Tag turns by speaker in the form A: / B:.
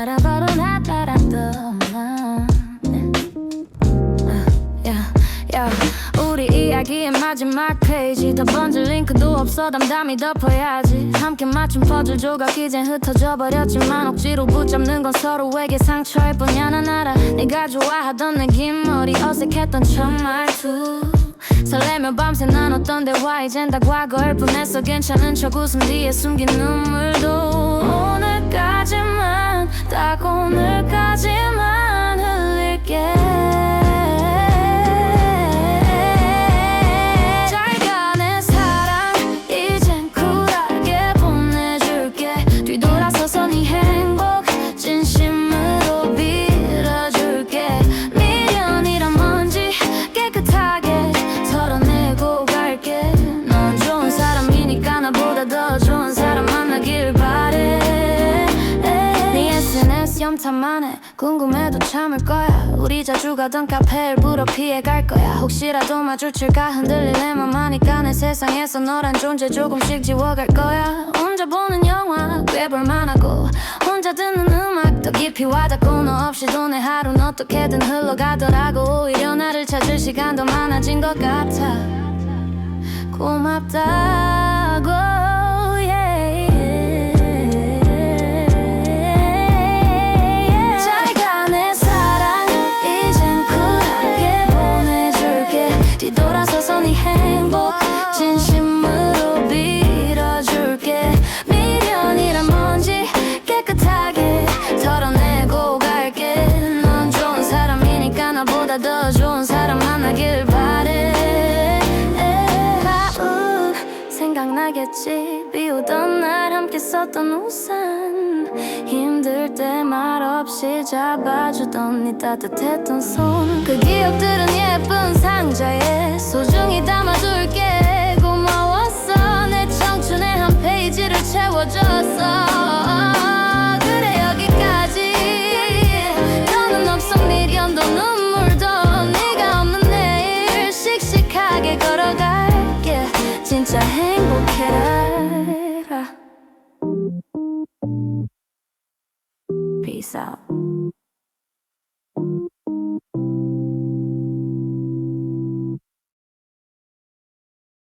A: 바라보던 하바라도 우리 이야기의 마지막 페이지 더 번질 링크도 없어 담담히 덮어야지 함께 맞춘 퍼즐 조각 이젠 흩어져 버렸지만 억지로 붙잡는 건 서로에게 상처일 뿐이야 난 알아 네가 좋아하던 내 긴 머리 어색했던 첫 말투 설레며 밤새 나눴던 대화 이젠 다 과거일 뿐했어 괜찮은 척 웃음 뒤에 숨긴 눈물도 오늘까지만 딱오 염탐만 해 궁금해도 참을 거야. 우리 자주 가던 카페 일부러 피해 갈 거야. 혹시라도 마주칠까 흔들릴 내맘 아니까 내 세상에서 너란 존재 조금씩 지워갈 거야. 혼자 보는 영화 꽤 볼만하고 혼자 듣는 음악 더 깊이 와닿고 너 없이도 내 하루는 어떻게든 흘러가더라고. 오히려 나를 찾을 시간 더 많아진 것 같아. 고맙다고 행복 진심으로 빌어줄게. 미련이란 뭔지 깨끗하게 털어내고 갈게. 넌 좋은 사람이니까 나보다 더 좋은 사람 만나길 바래. 생각나겠지. 비오던 날 함께 썼던 우산. 힘들 때 말 없이 잡아주던 네 따뜻했던 손. 그 기억들은 예쁜 상자에 소중히 담아둘 Peace out